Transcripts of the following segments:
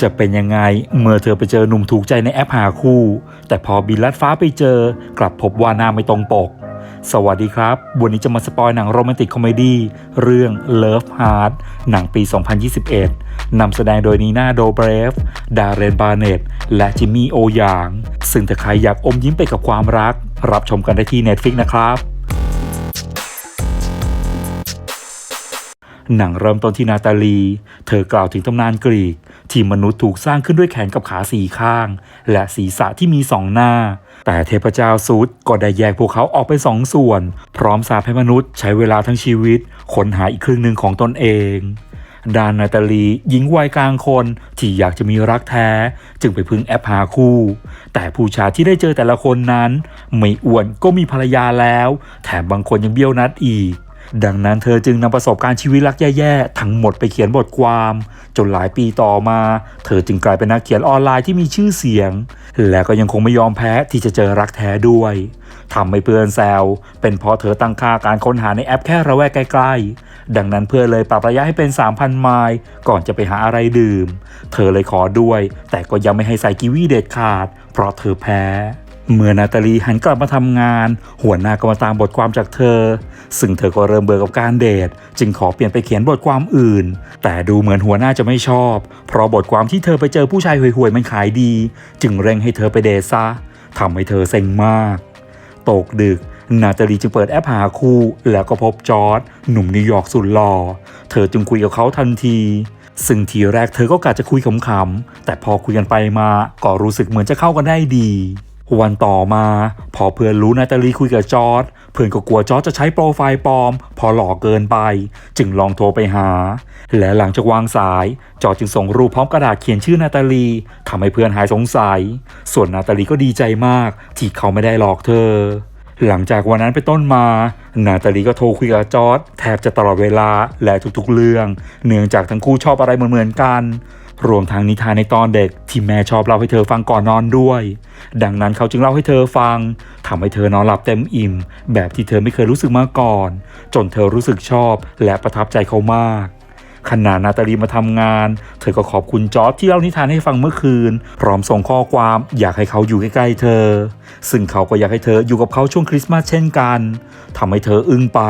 จะเป็นยังไงเมื่อเธอไปเจอหนุ่มถูกใจในแอปหาคู่ แต่พอบินลัดฟ้าไปเจอกลับพบว่าหน้าไม่ตรงปก สวัสดีครับ วันนี้จะมาสปอยหนังโรแมนติกคอมเมดี้เรื่อง Love Heart หนังปี 2021 นำแสดงโดยนีนาโดเบรฟ ดาเรนบาร์เนตและจิมมี่โอหยาง ซึ่งถ้าใครอยากอมยิ้มไปกับความรัก รับชมกันได้ที่ Netflix นะครับ หนังเริ่มต้นที่นาตาลี เธอกล่าวถึงตำนานกรีก ที่มนุษย์ถูกสร้างขึ้นด้วยแขนกับขาสี่ข้าง และศีรษะที่มีสองหน้า แต่เทพเจ้าซุดก็ได้แยกพวกเขาออกเป็นสองส่วน พร้อมสาปให้มนุษย์ใช้เวลาทั้งชีวิตค้นหาอีกครึ่งหนึ่งของตนเองดานนาตาลีหญิงวัยกลางคนที่อยากจะมีรักแท้ จึงไปพึ่งแอปหาคู่ แต่ผู้ชายที่ได้เจอแต่ละคนนั้น ไม่อ้วนก็มีภรรยาแล้ว แถมบางคนยังเบี้ยวนัดอีก ดังนั้นเธอจึงนำประสบการณ์ชีวิตรักแย่ๆ ทั้งหมดไปเขียนบทความ จนหลายปีต่อมา เธอจึงกลายเป็นนักเขียนออนไลน์ที่มีชื่อเสียง และก็ยังคงไม่ยอมแพ้ที่จะเจอรักแท้ด้วยทำให้เพื่อนแซวเป็นเพราะเธอตั้งค่าการค้นหาในแอปแค่ระแวกใกล้ๆ ดังนั้นเพื่อนเลยปรับระยะให้เป็น 3,000 ไมล์ก่อนจะไปหาอะไรดื่ม เธอเลยขอด้วย แต่ก็ยังไม่ให้ใส่กีวีเด็ดขาด เพราะเธอแพ้ เมื่อนาตาลีหันกลับมาทำงาน หัวหน้าก็มาตามบทความจากเธอ ซึ่งเธอก็เริ่มเบื่อกับการเดท จึงขอเปลี่ยนไปเขียนบทความอื่น แต่ดูเหมือนหัวหน้าจะไม่ชอบ เพราะบทความที่เธอไปเจอผู้ชายห่วยๆมันขายดี จึงเร่งให้เธอไปเดทซะทำให้เธอเซ็งมาก ตกดึก นาตาลีจึงเปิดแอปหาคู่ แล้วก็พบจอร์ดหนุ่มนิวยอร์กสุดหล่อเธอจึงคุยกับเขาทันทีซึ่งทีแรกเธอก็กะจะคุยขำๆแต่พอคุยกันไปมาก็รู้สึกเหมือนจะเข้ากันได้ดี วันต่อมา พอเพื่อนรู้นาตาลีคุยกับจอร์ดเพื่อนก็กลัวจอร์ดจะใช้โปรไฟล์ปลอม พอหล่อเกินไป จึงลองโทรไปหา และหลังจากวางสาย จอร์ดจึงส่งรูปพร้อมกระดาษเขียนชื่อนาตาลีทำให้เพื่อนหายสงสัย ส่วนนาตาลีก็ดีใจมาก ที่เขาไม่ได้หลอกเธอ หลังจากวันนั้นไปต้นมา นาตาลีก็โทรคุยกับจอร์ดแทบจะตลอดเวลาและทุกๆเรื่อง เนื่องจากทั้งคู่ชอบอะไรเหมือนๆกัน รวมทั้งนิทานในตอนเด็กที่แม่ชอบเล่าให้เธอฟังก่อนนอนด้วย ดังนั้นเขาจึงเล่าให้เธอฟังทำให้เธอนอนหลับเต็มอิ่ม แบบที่เธอไม่เคยรู้สึกมาก่อน จนเธอรู้สึกชอบและประทับใจเขามากขณะนาตาลีมาทำงาน เธอก็ขอบคุณจอร์จที่เล่านิทานให้ฟังเมื่อคืน พร้อมส่งข้อความอยากให้เขาอยู่ใกล้ๆเธอ ซึ่งเขาก็อยากให้เธออยู่กับเขาช่วงคริสต์มาสเช่นกันทำให้เธออึ้งไป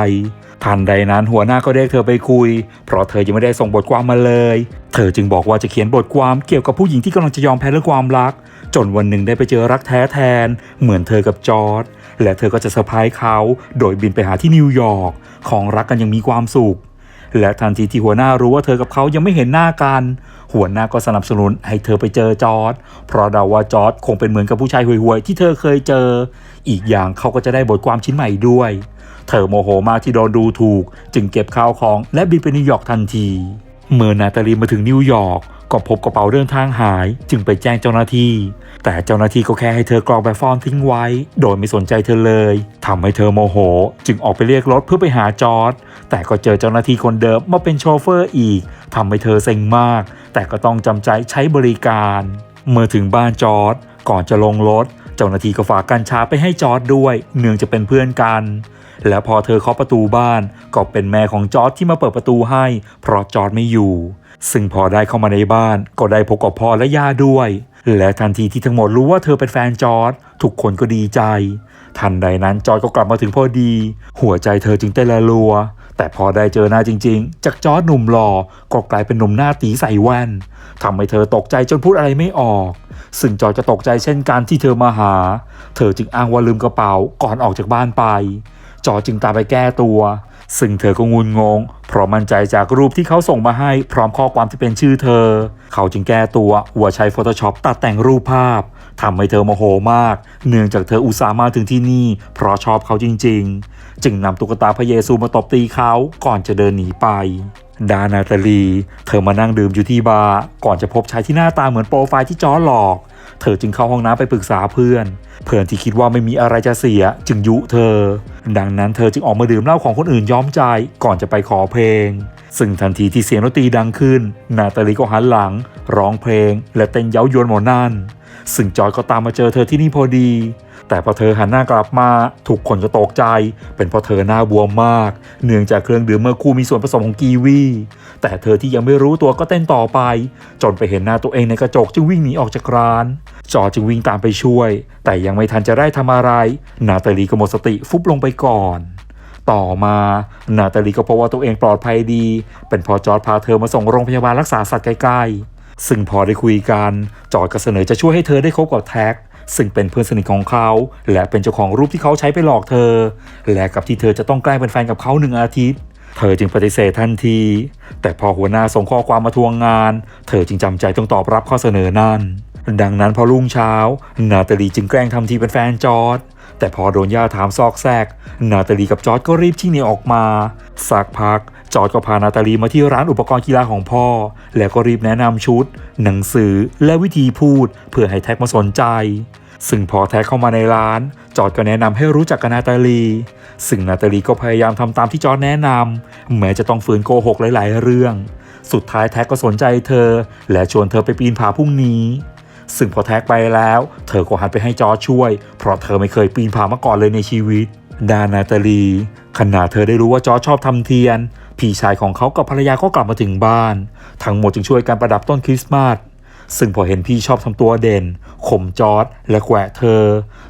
ทันใดนั้นหัวหน้าก็เรียกเธอไปคุย เพราะเธอยังไม่ได้ส่งบทความมาเลย เธอจึงบอกว่าจะเขียนบทความเกี่ยวกับผู้หญิงที่กำลังจะยอมแพ้เรื่องความรัก จนวันหนึ่งได้ไปเจอรักแท้แทน เหมือนเธอกับจอร์จและเธอก็จะเซอร์ไพรส์เขา โดยบินไปหาที่นิวยอร์กของรักกันยังมีความสุข และทันทีที่หัวหน้ารู้ว่าเธอกับเขายังไม่เห็นหน้ากัน หัวหน้าก็สนับสนุนให้เธอไปเจอจอร์ดเพราะเดาว่าจอร์ดคงเป็นเหมือนกับผู้ชายห่วยๆที่เธอเคยเจอ อีกอย่างเขาก็จะได้บทความชิ้นใหม่ด้วย เธอโมโหมากที่โดนดูถูก จึงเก็บข้าวของและบินไปนิวยอร์กทันที เมื่อนาตาลีมาถึงนิวยอร์กก็พบกระเป๋าเดินทางหาย จึงไปแจ้งเจ้าหน้าที่ แต่เจ้าหน้าที่ก็แค่ให้เธอกรอกแบบฟอร์มทิ้งไว้ โดยไม่สนใจเธอเลยทำให้เธอโมโห จึงออกไปเรียกรถเพื่อไปหาจอร์ดแต่ก็เจอเจ้าหน้าที่คนเดิมมาเป็นโชเฟอร์อีกทำให้เธอเซ็งมาก แต่ก็ต้องจำใจใช้บริการ เมื่อถึงบ้านจอร์ดก่อนจะลงรถ เจ้าหน้าที่ก็ฝากกัญชาไปให้จอร์ดด้วย เนื่องจะเป็นเพื่อนกัน และพอเธอเคาะประตูบ้าน ก็เป็นแม่ของจอร์ดที่มาเปิดประตูให้ เพราะจอร์ดไม่อยู่ ซึ่งพอได้เข้ามาในบ้าน ก็ได้พบกับพ่อและย่าด้วย และทันทีที่ทั้งหมดรู้ว่าเธอเป็นแฟนจอร์ดทุกคนก็ดีใจ ทันใดนั้นจอร์ดก็กลับมาถึงพอดี หัวใจเธอจึงเต้นระรัว แต่พอได้เจอหน้าจริง ๆ จากจอร์ดหนุ่มหล่อก็กลายเป็นหนุ่มหน้าตีใส่แว่นทำให้เธอตกใจจนพูดอะไรไม่ออกซึ่งจอร์ดจะตกใจเช่นกันที่เธอมาหา เธอจึงอ้างว่าลืมกระเป๋าก่อนออกจากบ้านไป จอจึงตามไปแก้ตัว ซึ่งเธอก็งุนงง เพราะมั่นใจจากรูปที่เขาส่งมาให้พร้อมข้อความที่เป็นชื่อเธอ เขาจึงแก้ตัวว่าใช้ Photoshop ตัดแต่งรูปภาพทำให้เธอโมโหมาก เนื่องจากเธออุตส่าห์มาถึงที่นี่ เพราะชอบเขาจริง ๆ จึงนำตุ๊กตาพระเยซูมาตบตีเขาก่อนจะเดินหนีไปดานาตาลี เธอมานั่งดื่มอยู่ที่บาร์ก่อนจะพบชายที่หน้าตาเหมือนโปรไฟล์ที่จอหลอก เธอจึงเข้าห้องน้ำไปปรึกษาเพื่อน เพื่อนที่คิดว่าไม่มีอะไรจะเสียจึงยุเธอ ดังนั้นเธอจึงออกมาดื่มเหล้าของคนอื่นย้อมใจก่อนจะไปขอเพลง ซึ่งทันทีที่เสียงดนตรีดังขึ้น นาตาลีก็หันหลัง ร้องเพลง และเต้นเย้ายวนหมอนั่น ซึ่งจอยก็ตามมาเจอเธอที่นี่พอดี แต่พอเธอหันหน้ากลับมาทุกคนก็ตกใจ เป็นเพราะเธอหน้าบวมมาก เนื่องจากเครื่องดื่มเมื่อคู่มีส่วนผสมของกีวีแต่เธอที่ยังไม่รู้ตัวก็เต้นต่อไป จนไปเห็นหน้าตัวเองในกระจกจึงวิ่งหนีออกจากร้าน จอจึงวิ่งตามไปช่วย แต่ยังไม่ทันจะได้ทำอะไร นาตาลีก็หมดสติฟุบลงไปก่อนต่อมานาตาลีก็พบว่าตัวเองปลอดภัยดี เป็นเพอจอร์ดพาเธอมาส่งโรงพยาบาลรักษาสัตว์ใกล้ๆ ซึ่งพอได้คุยกัน จอร์ดก็เสนอจะช่วยให้เธอได้คบกับแท็ก ซึ่งเป็นเพื่อนสนิทของเขา และเป็นเจ้าของรูปที่เขาใช้ไปหลอกเธอ และกับที่เธอจะต้องแกล้งเป็นแฟนกับเขาหนึ่งอาทิตย์ เธอจึงปฏิเสธทันที แต่พอหัวหน้าส่งข้อความมาทวงงาน เธอจึงจำใจต้องตอบรับข้อเสนอนั่น ดังนั้นพอรุ่งเช้า นาตาลีจึงแกล้งทำทีเป็นแฟนจอร์ดแต่พอโดนย่าถามซอกแซก นาตาลีกับจอร์ดก็รีบชิ่งหนีออกมา สักพัก จอร์ดก็พานาตาลีมาที่ร้านอุปกรณ์กีฬาของพ่อ แล้วก็รีบแนะนำชุด หนังสือและวิธีพูด เพื่อให้แท็กมาสนใจ ซึ่งพอแท็กเข้ามาในร้าน จอร์ดก็แนะนำให้รู้จักกับนาตาลี ซึ่งนาตาลีก็พยายามทำตามที่จอร์ดแนะนำแม้จะต้องฝืนโกหกหลาย ๆ เรื่อง สุดท้ายแท็กก็สนใจเธอ และชวนเธอไปปีนผาพรุ่งนี้ ซึ่งพอแท็กไปแล้ว เธอก็หันไปให้จอช่วย เพราะเธอไม่เคยปีนผามาก่อนเลยในชีวิต ดานาตาลีขณะเธอได้รู้ว่าจอชอบทำเทียน พี่ชายของเขากับภรรยาก็กลับมาถึงบ้าน ทั้งหมดจึงช่วยกันประดับต้นคริสต์มาสซึ่งพอเห็นพี่ชอบทำตัวเด่นข่มจอร์ดและแขวะเธอ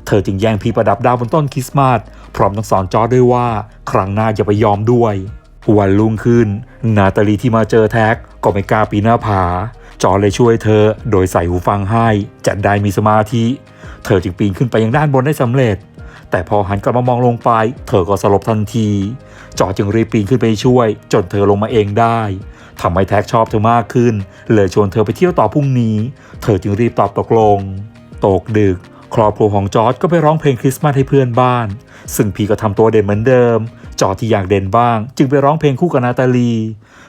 เธอจึงแย่งพี่ประดับดาวบนต้นคริสต์มาสพร้อมทั้งสอนจอร์ดด้วยว่า ครั้งหน้าอย่าไปยอมด้วยวันรุ่งขึ้น นาตาลีที่มาเจอแท็กก็ไม่กล้าปีนหน้าผา จอเลยช่วยเธอโดยใส่หูฟังให้จะได้มีสมาธิ เธอจึงปีนขึ้นไปยังด้านบนได้สำเร็จ แต่พอหันกลับมามองลงไป เธอก็สลบทันที จอจึงรีบปีนขึ้นไปช่วย จนเธอลงมาเองได้ทำให้แท็กชอบเธอมากขึ้น เลยชวนเธอไปเที่ยวต่อพรุ่งนี้ เธอจึงรีบตอบตกลง ตกดึก ครอบครัวของจอร์จก็ไปร้องเพลงคริสต์มาสให้เพื่อนบ้าน ซึ่งพีก็ทำตัวเด่นเหมือนเดิม จอร์จที่อยากเด่นบ้าง จึงไปร้องเพลงคู่กับนาตาลี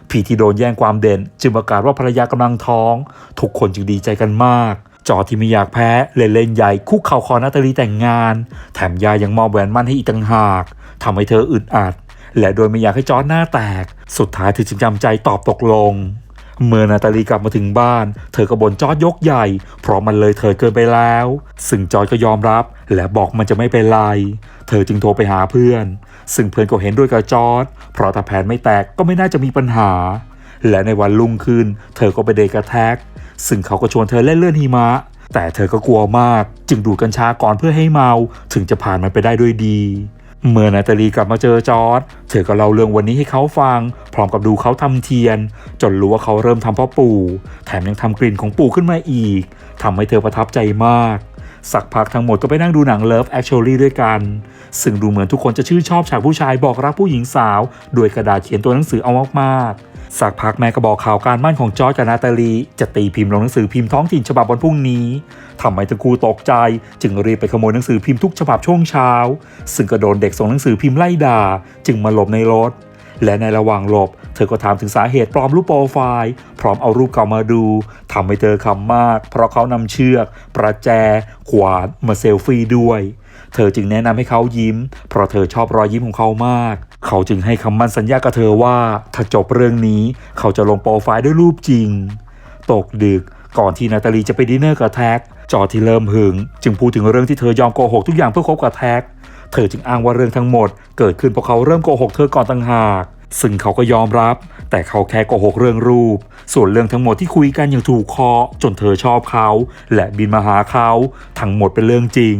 พี่ที่โดนแย่งความเด่น จึงประกาศว่าภรรยากำลังท้อง ทุกคนจึงดีใจกันมากจอที่ไม่อยากแพ้เล่นเล่นใหญ่คุกเข่าขอนาตาลีแต่งงาน แถมยายังมอบแหวนมั่นให้อีกต่างหากทำให้เธออึดอัด และโดยไม่อยากให้จอร์จหน้าแตก สุดท้ายเธอจึงจำใจตอบตกลง เมื่อนาตาลีกลับมาถึงบ้าน เธอก็บ่นจอร์ดยกใหญ่ เพราะมันเลยเธอเกินไปแล้ว ซึ่งจอร์ดก็ยอมรับ และบอกมันจะไม่เป็นไร เธอจึงโทรไปหาเพื่อน ซึ่งเพื่อนก็เห็นด้วยกับจอร์ดเพราะถ้าแผนไม่แตกก็ไม่น่าจะมีปัญหา และในวันรุ่งขึ้น เธอก็ไปเดทกับแท็ก ซึ่งเขาก็ชวนเธอเล่นเลื่อนหิมะ แต่เธอก็กลัวมาก จึงดูดกัญชาก่อนเพื่อให้เมา ถึงจะผ่านมันไปได้ด้วยดี เมื่อนาตาลีกลับมาเจอจอร์ดเธอก็เล่าเรื่องวันนี้ให้เขาฟัง พร้อมกับดูเขาทำเทียน จนรู้ว่าเขาเริ่มทำพ่อปู่ แถมยังทำกลิ่นของปู่ขึ้นมาอีกทำให้เธอประทับใจมาก สักพักทั้งหมดก็ไปนั่งดูหนัง Love Actually ด้วยกัน ซึ่งดูเหมือนทุกคนจะชื่นชอบฉากผู้ชายบอกรักผู้หญิงสาวด้วยกระดาษเขียนตัวหนังสือเอามากๆ สักพักแม่ก็บอกข่าวการมั่นของจอร์จกับนาตาลี จะตีพิมพ์ลงหนังสือพิมพ์ท้องถิ่นฉบับวันพรุ่งนี้ทำให้ทั้งคู่ตกใจ จึงรีบไปขโมยหนังสือพิมพ์ทุกฉบับช่วงเช้า ซึ่งก็โดนเด็กส่งหนังสือพิมพ์ไล่ด่า จึงมาหลบในรถ และในระหว่างหลบ เธอก็ถามถึงสาเหตุปลอมรูปโปรไฟล์พร้อมเอารูปเก่ามาดูทำให้เธอขำมาก เพราะเขานำเชือก ประแจ ขวานมาเซลฟี่ด้วย เธอจึงแนะนำให้เขายิ้ม เพราะเธอชอบรอยยิ้มของเขามาก เขาจึงให้คำมั่นสัญญากับเธอว่า ถ้าจบเรื่องนี้เขาจะลงโปรไฟล์ด้วยรูปจริง ตกดึกก่อนที่นาตาลีจะไปดินเนอร์กับแท็ก จอที่เริ่มหึง จึงพูดถึงเรื่องที่เธอยอมโกหกทุกอย่างเพื่อคบกับแท็ก เธอจึงอ้างว่าเรื่องทั้งหมด เกิดขึ้นเพราะเขาเริ่มโกหกเธอก่อนต่างหาก ซึ่งเขาก็ยอมรับ แต่เขาแค่โกหกเรื่องรูป ส่วนเรื่องทั้งหมดที่คุยกันอย่างถูกคอ จนเธอชอบเขา และบินมาหาเขาทั้งหมดเป็นเรื่องจริง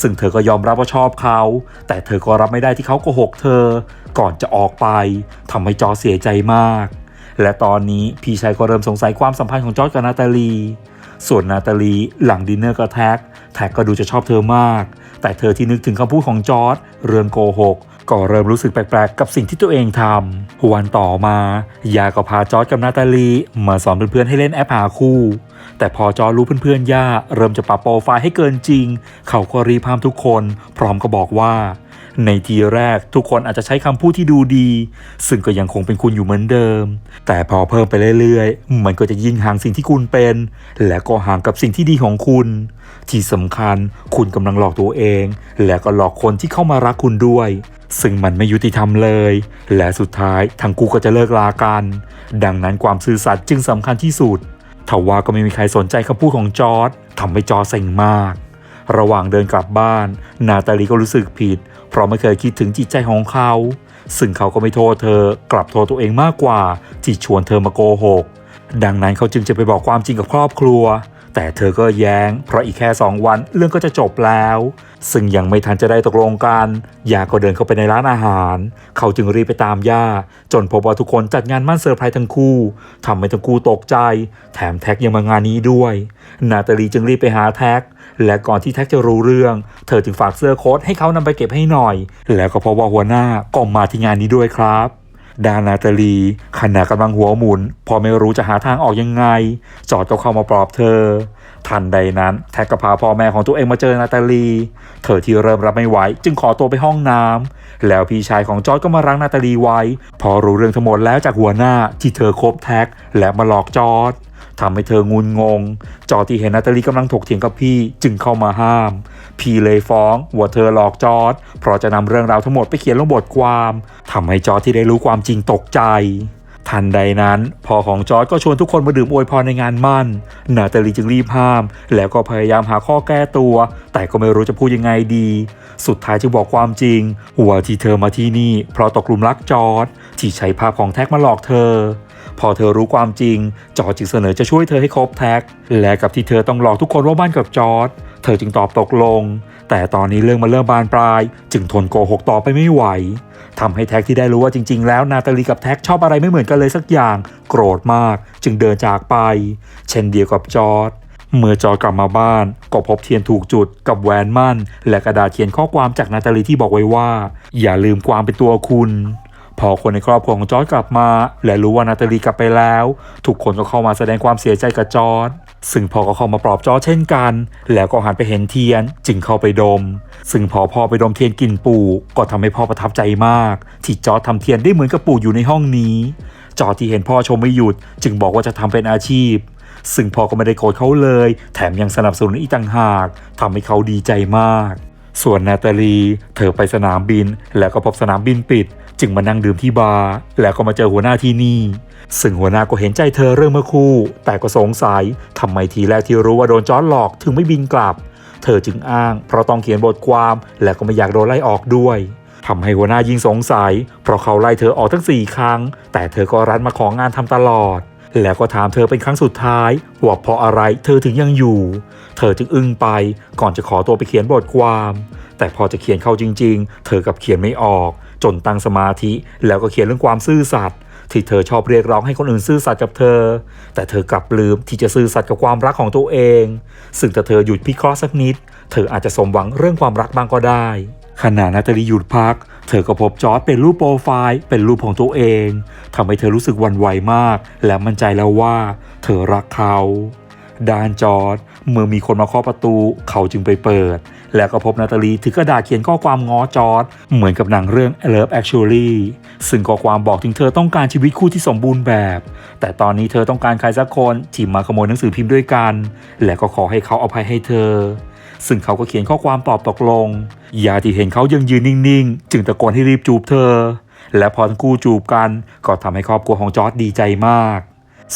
ซึ่งเธอก็ยอมรับว่าชอบเขา แต่เธอก็รับไม่ได้ที่เขาโกหกเธอ ก่อนจะออกไปทำให้จอเสียใจมาก และตอนนี้พี่ชายก็เริ่มสงสัยความสัมพันธ์ของจอร์จกับนาตาลี ส่วนนาตาลีหลังดินเนอร์กับแท็กแท็กก็ดูจะชอบเธอมาก แต่เธอที่นึกถึงคำพูดของจอร์ดเรื่องโกหกก็เริ่มรู้สึกแปลกๆ กับสิ่งที่ตัวเองทำวันต่อมา ยาก็พาจอร์ดกับนาตาลีมาสอนเพื่อนๆให้เล่นแอปหาคู่ แต่พอจอร์ดรู้เพื่อนๆย่าเริ่มจะปรับโปรไฟล์ให้เกินจริง เขาก็รีพามทุกคน พร้อมก็บอกว่า ในทีแรกทุกคนอาจจะใช้คำพูดที่ดูดี ซึ่งก็ยังคงเป็นคุณอยู่เหมือนเดิม แต่พอเพิ่มไปเรื่อยๆ มันก็จะยิ่งห่างสิ่งที่คุณเป็น และก็ห่างกับสิ่งที่ดีของคุณ ที่สำคัญคุณกำลังหลอกตัวเอง และก็หลอกคนที่เข้ามารักคุณด้วย ซึ่งมันไม่ยุติธรรมเลย และสุดท้ายทั้งคู่ก็จะเลิกลากัน ดังนั้นความซื่อสัตย์จึงสำคัญที่สุดทว่าก็ไม่มีใครสนใจคำพูดของจอร์ดทำให้จอร์จเซ็งมาก ระหว่างเดินกลับบ้าน นาตาลีก็รู้สึกผิด เพราะไม่เคยคิดถึงจิตใจของเขา ซึ่งเขาก็ไม่โทษเธอกลับโทษตัวเองมากกว่า ที่ชวนเธอมาโกหก ดังนั้นเขาจึงจะไปบอกความจริงกับครอบครัว แต่เธอก็แย้ง เพราะอีกแค่สองวันเรื่องก็จะจบแล้ว ซึ่งยังไม่ทันจะได้ตกลงกันยาก็เดินเข้าไปในร้านอาหาร เขาจึงรีบไปตามย่า จนพบว่าทุกคนจัดงานมั่นเซอร์ไพรส์ทั้งคู่ทำให้ทั้งคู่ตกใจ แถมแท็กยังมางานนี้ด้วย นาตาลีจึงรีบไปหาแท็ก และก่อนที่แท็กจะรู้เรื่อง เธอจึงฝากเสื้อโค้ทให้เขานำไปเก็บให้หน่อย แล้วก็พบว่าหัวหน้าก็มาที่งานนี้ด้วยครับดานาตาลีขณะกำลังหัวหมุน พอไม่รู้จะหาทางออกยังไง จอดก็เข้ามาปลอบเธอ ทันใดนั้นแท็กก็พาพ่อแม่ของตัวเองมาเจอนาตาลี เธอที่เริ่มรับไม่ไหว จึงขอตัวไปห้องน้ำแล้วพี่ชายของจอดก็มารั้งนาตาลีไว้ พอรู้เรื่องทั้งหมดแล้วจากหัวหน้าที่เธอคบแท็กและมาหลอกจอด ทำให้เธองุนงง จอที่เห็นนาตาลีกำลังถกเถียงกับพี่จึงเข้ามาห้าม พี่เลยฟ้องว่าเธอหลอกจอร์ดเพราะจะนำเรื่องราวทั้งหมดไปเขียนลงบทความทำให้จอร์ดที่ได้รู้ความจริงตกใจทันใดนั้นพ่อของจอร์ดก็ชวนทุกคนมาดื่มอวยพรในงานมั่น นาตาลีจึงรีบห้าม แล้วก็พยายามหาข้อแก้ตัว แต่ก็ไม่รู้จะพูดยังไงดี สุดท้ายจึงบอกความจริงว่าที่เธอมาที่นี่ เพราะตกหลุมรักจอร์ดที่ใช้ภาพของแท็กมาหลอกเธอ พอเธอรู้ความจริง จอร์จจึงเสนอจะช่วยเธอให้ครบแท็ก และกับที่เธอต้องหลอกทุกคนว่าบ้านกับจอร์จเธอจึงตอบตกลง แต่ตอนนี้เรื่องมันเริ่มบานปลาย จึงทนโกหกต่อไปไม่ไหวทำให้แท็กที่ได้รู้ว่าจริง ๆ แล้วนาตาลีกับแท็กชอบอะไรไม่เหมือนกันเลยสักอย่าง โกรธมาก จึงเดินจากไป เช่นเดียวกับจอร์จเมื่อจอร์จกลับมาบ้าน ก็พบเทียนถูกจุดกับแหวนมั่น และกระดาษเขียนข้อความจากนาตาลีที่บอกไว้ว่า อย่าลืมความเป็นตัวคุณ พอคนในครอบครัวของจอร์จกลับมา และรู้ว่านาตาลีกลับไปแล้ว ทุกคนก็เข้ามาแสดงความเสียใจกับจอร์จซึ่งพ่อก็เข้ามาปลอบจอร์จเช่นกัน แล้วก็หันไปเห็นเทียน จึงเข้าไปดม ซึ่งพอพ่อไปดมเทียนกลิ่นปู่ก็ทำให้พ่อประทับใจมากที่จอร์จทำเทียนได้เหมือนกับปู่อยู่ในห้องนี้จอร์จที่เห็นพ่อชมไม่หยุด จึงบอกว่าจะทำเป็นอาชีพซึ่งพ่อก็ไม่ได้โกรธเขาเลย แถมยังสนับสนุนอีกต่างหากทำให้เขาดีใจมาก ส่วนนาตาลี เธอไปสนามบิน แล้วก็พบสนามบินปิด จึงมานั่งดื่มที่บาร์แล้วก็มาเจอหัวหน้าที่นี่ ซึ่งหัวหน้าก็เห็นใจเธอเรื่องเมื่อคู่ แต่ก็สงสัยทำไมทีแรกที่รู้ว่าโดนจอร์ดหลอกถึงไม่บินกลับ เธอจึงอ้าง เพราะต้องเขียนบทความและก็ไม่อยากโดนไล่ออกด้วยทำให้หัวหน้ายิ่งสงสัย เพราะเขาไล่เธอออกทั้งสี่ครั้ง แต่เธอก็รันมาของานทำตลอด แล้วก็ถามเธอเป็นครั้งสุดท้ายว่าเพราะอะไรเธอถึงยังอยู่ เธอจึงอึ้งไปก่อนจะขอตัวไปเขียนบทความ แต่พอจะเขียนเข้าจริง ๆ เธอกับเขียนไม่ออก จนตั้งสมาธิ แล้วก็เขียนเรื่องความซื่อสัตย์ที่เธอชอบเรียกร้องให้คนอื่นซื่อสัตย์กับเธอ แต่เธอกลับลืมที่จะซื่อสัตย์กับความรักของตัวเอง ซึ่งถ้าเธอหยุดพิเคราะห์สักนิด เธออาจจะสมหวังเรื่องความรักบ้างก็ได้ ขณะนาตาลีหยุดพัก เธอก็พบจอร์ดเป็นรูปโปรไฟล์เป็นรูปของตัวเองทำให้เธอรู้สึกวันไหวมาก และมั่นใจแล้วว่า เธอรักเขา ดานจอร์ดเมื่อมีคนมาเคาะประตูเขาจึงไปเปิด แล้วก็พบนาตาลีถือกระดาษเขียนข้อความง้อจอร์ดเหมือนกับหนังเรื่อง Love Actually ซึ่งข้อความบอกถึงเธอต้องการชีวิตคู่ที่สมบูรณ์แบบ แต่ตอนนี้เธอต้องการใครสักคนที่มาขโมยหนังสือพิมพ์ด้วยกัน และก็ขอให้เขาเอาภัยให้เธอ ซึ่งเขาก็เขียนข้อความตอบตกลงยาที่เห็นเขายังยืนนิ่งๆ จึงตะโกนให้รีบจูบเธอ และพอทั้งคู่จูบกันก็ทำให้ครอบครัวของจอร์ดดีใจมาก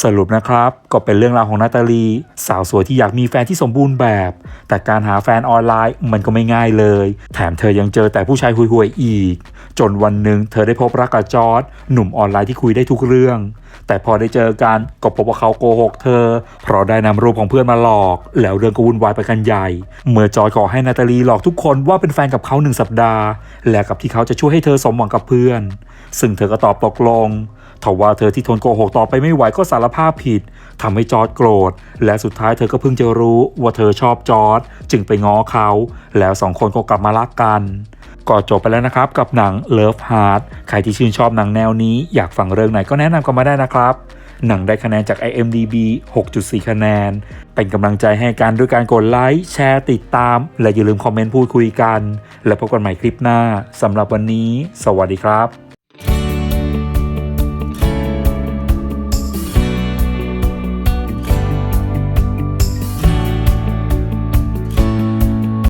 สรุปนะครับก็เป็นเรื่องราวของนาตาลี สาวสวยที่อยากมีแฟนที่สมบูรณ์แบบ แต่การหาแฟนออนไลน์มันก็ไม่ง่ายเลย แถมเธอยังเจอแต่ผู้ชายห่วยๆอีก จนวันหนึ่งเธอได้พบรักกับจอร์ดหนุ่มออนไลน์ที่คุยได้ทุกเรื่อง แต่พอได้เจอกันก็พบว่าเขาโกหกเธอ เพราะได้นำรูปของเพื่อนมาหลอก แล้วเรื่องก็วุ่นวายไปกันใหญ่ เมื่อจอยขอให้นาตาลีหลอกทุกคนว่าเป็นแฟนกับเขาหนึ่งสัปดาห์ และกับที่เขาจะช่วยให้เธอสมหวังกับเพื่อน ซึ่งเธอก็ตอบตกลง ทว่าเธอที่ทนโกหกต่อไปไม่ไหวก็สารภาพผิดทำให้จอร์ดโกรธ และสุดท้ายเธอก็เพิ่งจะรู้ว่าเธอชอบจอร์ดจึงไปง้อเขา แล้วสองคนก็กลับมารักกันก็จบไปแล้วนะครับกับหนัง Love Heart ใครที่ชื่นชอบหนังแนวนี้อยากฟังเรื่องไหนก็แนะนำกันมาได้นะครับ หนังได้คะแนนจาก IMDB 6.4 คะแนน เป็นกำลังใจให้กันด้วยการกดไลค์แชร์ติดตาม และอย่าลืมคอมเมนต์พูดคุยกัน และพบกันใหม่คลิปหน้าสำหรับวันนี้ สวัสดีครับ